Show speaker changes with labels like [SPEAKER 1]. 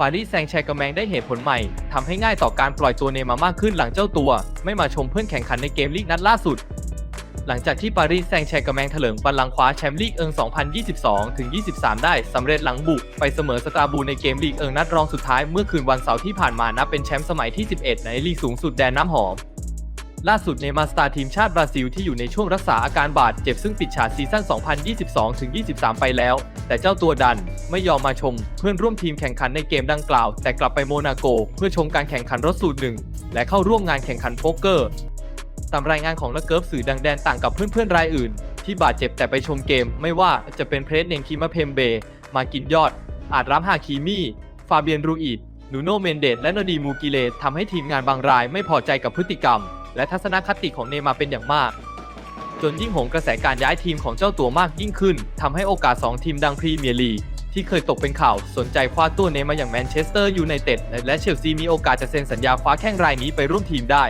[SPEAKER 1] ปารีสแซงแชร์กแมงได้เหตุผลใหม่ทำให้ง่ายต่อการปล่อยตัวเนมามากขึ้นหลังเจ้าตัว ไม่มาชมเพื่อนแข่งขันในเกมลีกนัดล่าสุด หลังจากที่ปารีสแซงแชร์กแมงเถลิงบัลลังคว้าแชมป์ลีกเอิง 2022 ถึง 23 ได้สำเร็จหลังบุก ไปเสมอสตราบูในเกมลีกเอิงนัดรองสุดท้ายเมื่อคืนวันเสาร์ที่ผ่านมานับเป็นแชมป์สมัยที่ 11 ในลีกสูงสุดแดนน้ำหอมล่าสุดเนมาสตาร์ทีมชาติบราซิลที่อยู่ในช่วงรักษาอาการบาดเจ็บซึ่งปิดฉากซีซั่น 2022-23 ไปแล้ว แต่เจ้าตัวดันไม่ยอมมาชมเพื่อนร่วมทีมแข่งขันในเกมดังกล่าว แต่กลับไปโมนาโก เพื่อชมการแข่งขันรถสูตรหนึ่งและเข้าร่วมงานแข่งขันโป๊กเกอร์ ตามรายงานของละเกิร์ฟสื่อดังแดนต่างกับเพื่อนๆรายอื่น ที่บาดเจ็บแต่ไปชมเกม ไม่ว่าจะเป็นเพรสเนงคิมาเพมเบ มากินยอด อาจรัมฮาคีมี่ฟาเบียนรูอิดนูโนเมนเดสและนดีมูกิเลทำให้ทีมงานบางรายไม่พอใจกับพฤติกรรม และทัศนคติของเนมาเป็นอย่างมาก จนยิ่งโหงกระแสการย้ายทีมของเจ้าตัวมากยิ่งขึ้นทำให้โอกาส 2 ทีมดังพรีเมียร์ลีกที่เคยตกเป็นข่าว สนใจคว้าตัวเนมาอย่างแมนเชสเตอร์ยูไนเต็ดและเชลซีมีโอกาสจะเซ็นสัญญาคว้าแข้งรายนี้ไปร่วมทีมได้